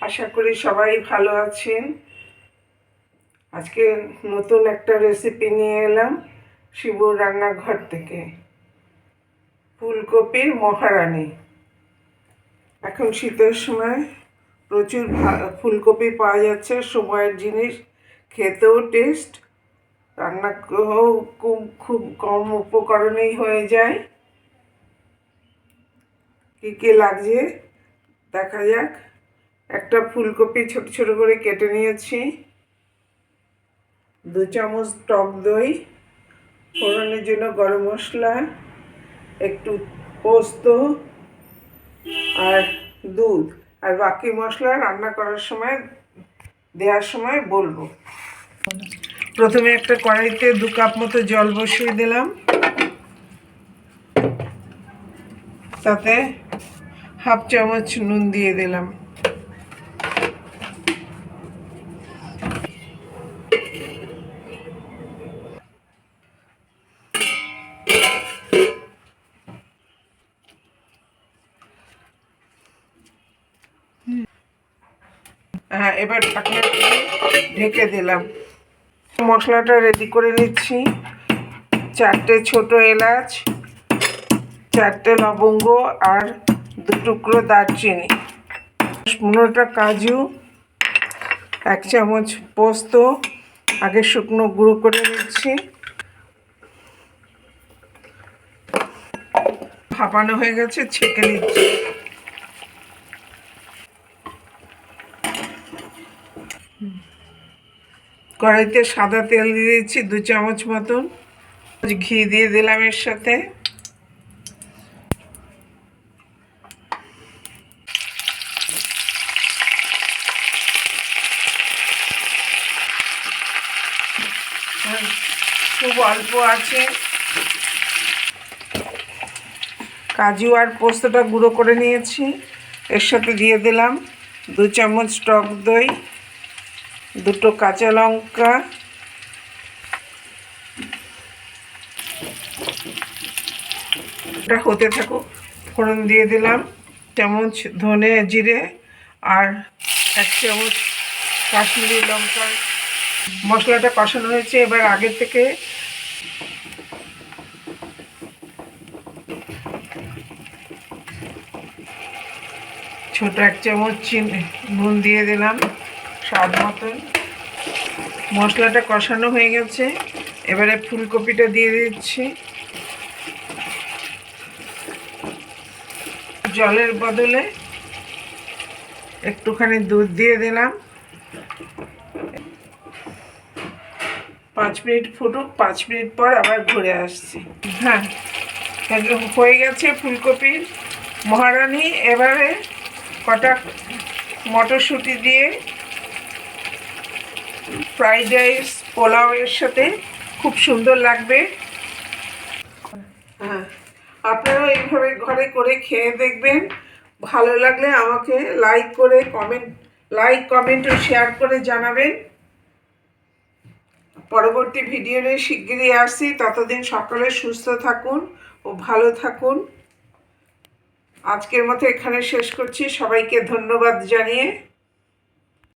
আশা করি সবাই ভালো আছেন। আজকে নতুন একটা রেসিপি নিয়ে এলাম, শিবুর রান্নাঘর থেকে। ফুলকপির মহারানী। এখন শীতের সময় প্রচুর ফুলকপি পাওয়া যাচ্ছে, সময়ের জিনিস, খেতেও টেস্ট রান্না খুব খুব কম উপকরণেই হয়ে যায়। কী কী লাগছে? দেখা যাক। একটা ফুলকপি ছোট ছোট করে কেটে নিয়েছি। দু চামচ টক দই, ফোড়নের জন্য গরম মশলা, একটু পোস্ত আর দুধ। আর বাকি মশলা রান্না করার সময়, দেওয়ার সময় বলব। প্রথমে একটা কড়াইতে দু কাপ মতো জল বসিয়ে দিলাম। তাতে হাফ চামচ নুন দিয়ে দিলাম। হ্যাঁ এবার ঢাকনা ঢেকে দিলাম। মশলাটা রেডি করে নিচ্ছি। চারটে ছোট এলাচ, চারটে লবঙ্গ আর দু টুকরো দারচিনি। পনেরোটা কাজু, এক চামচ পোস্ত, আগে শুকনো গুঁড়ো করে নিচ্ছি। ভাপানো হয়ে গেছে, ছেঁকে নিচ্ছি। কড়াইতে সাদা তেল দিয়ে দিচ্ছি, দু চামচ মতন। ঘি দিয়ে দিলাম এর সাথে। খুব অল্প আছে। কাজু আর পোস্তটা গুঁড়ো করে নিয়েছি। এর সাথে দিয়ে দিলাম দু চামচ টক দই। দুটো কাঁচা লঙ্কা, এটা হতে থাকুক ফোড়ন দিয়ে দিলাম, চামচ ধনে জিরে আর এক চামচ কাশ্মীরি লঙ্কা। মশলাটা কষানো হয়েছে, এবার আগে থেকে ছোট এক চামচ চিনি, নুন দিয়ে দিলাম। স্বাদ মতন মশলাটা কষানো হয়ে গেছে। এবারে ফুলকপিটা দিয়ে দিচ্ছি। জলের বদলে একটুখানি দুধ দিয়ে দিলাম। পাঁচ মিনিট ফুটুক, পাঁচ মিনিট পর আবার ঘুরে আসছি। হ্যাঁ হয়ে গেছে ফুলকপির মহারানী। এবারে কটা মটরশুঁটি দিয়ে ফ্রাইড রাইস পোলাওয়ের সাথে খুব সুন্দর লাগবে। হ্যাঁ আপনারাও এইভাবে ঘরে করে খেয়ে দেখবেন। ভালো লাগলে আমাকে লাইক করে কমেন্ট লাইক কমেন্ট ও শেয়ার করে জানাবেন। পরবর্তী ভিডিও নিয়ে শিগগিরই আসছি। ততদিন সকলে সুস্থ থাকুন ও ভালো থাকুন। আজকের মতো এখানে শেষ করছি। সবাইকে ধন্যবাদ জানিয়ে